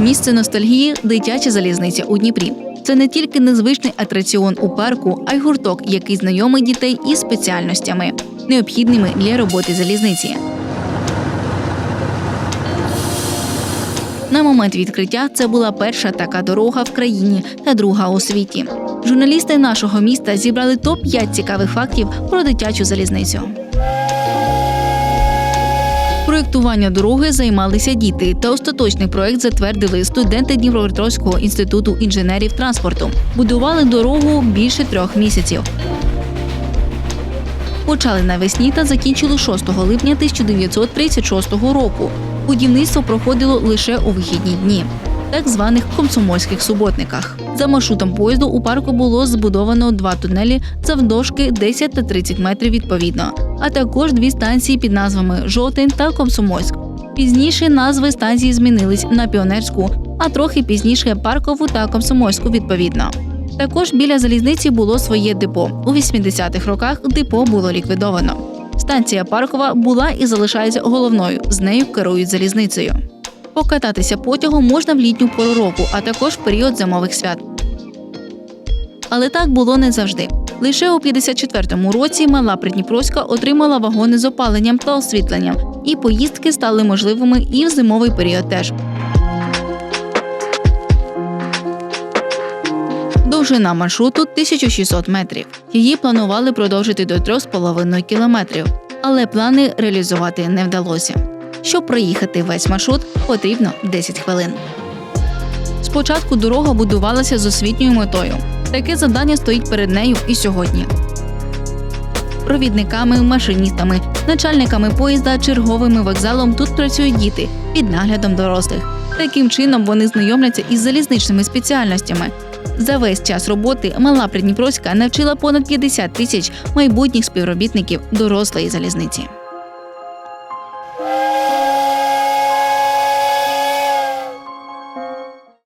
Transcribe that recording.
Місце ностальгії дитяча залізниця у Дніпрі. Це не тільки незвичний атраціон у парку, а й гурток, який знайомить дітей із спеціальностями, необхідними для роботи залізниці. На момент відкриття це була перша така дорога в країні та друга у світі. Журналісти нашого міста зібрали топ 5 цікавих фактів про дитячу залізницю. Проєктування дороги займалися діти, та остаточний проєкт затвердили студенти Дніпропетровського інституту інженерів транспорту. Будували дорогу більше трьох місяців. Почали навесні та закінчили 6 липня 1936 року. Будівництво проходило лише у вихідні дні, так званих комсомольських суботниках. За маршрутом поїзду у парку було збудовано два тунелі завдовжки 10 та 30 метрів відповідно, а також дві станції під назвами Жовтень та Комсомольськ. Пізніше назви станції змінились на піонерську, а трохи пізніше паркову та комсомольську відповідно. Також біля залізниці було своє депо. У 80-х роках депо було ліквідовано. Станція Паркова була і залишається головною. З нею керують залізницею. Покататися потягом можна в літню пору року, а також в період зимових свят. Але так було не завжди. Лише у 54-му році мала Придніпровська отримала вагони з опаленням та освітленням, і поїздки стали можливими і в зимовий період теж. Довжина маршруту 1600 метрів. Її планували продовжити до 3,5 кілометрів, але плани реалізувати не вдалося. Щоб проїхати весь маршрут, потрібно 10 хвилин. Спочатку дорога будувалася з освітньою метою. Таке завдання стоїть перед нею і сьогодні. Провідниками, машиністами, начальниками поїзда, черговими вокзалом тут працюють діти під наглядом дорослих. Таким чином вони знайомляться із залізничними спеціальностями. За весь час роботи мала Придніпровська навчила понад 50 тисяч майбутніх співробітників дорослої залізниці.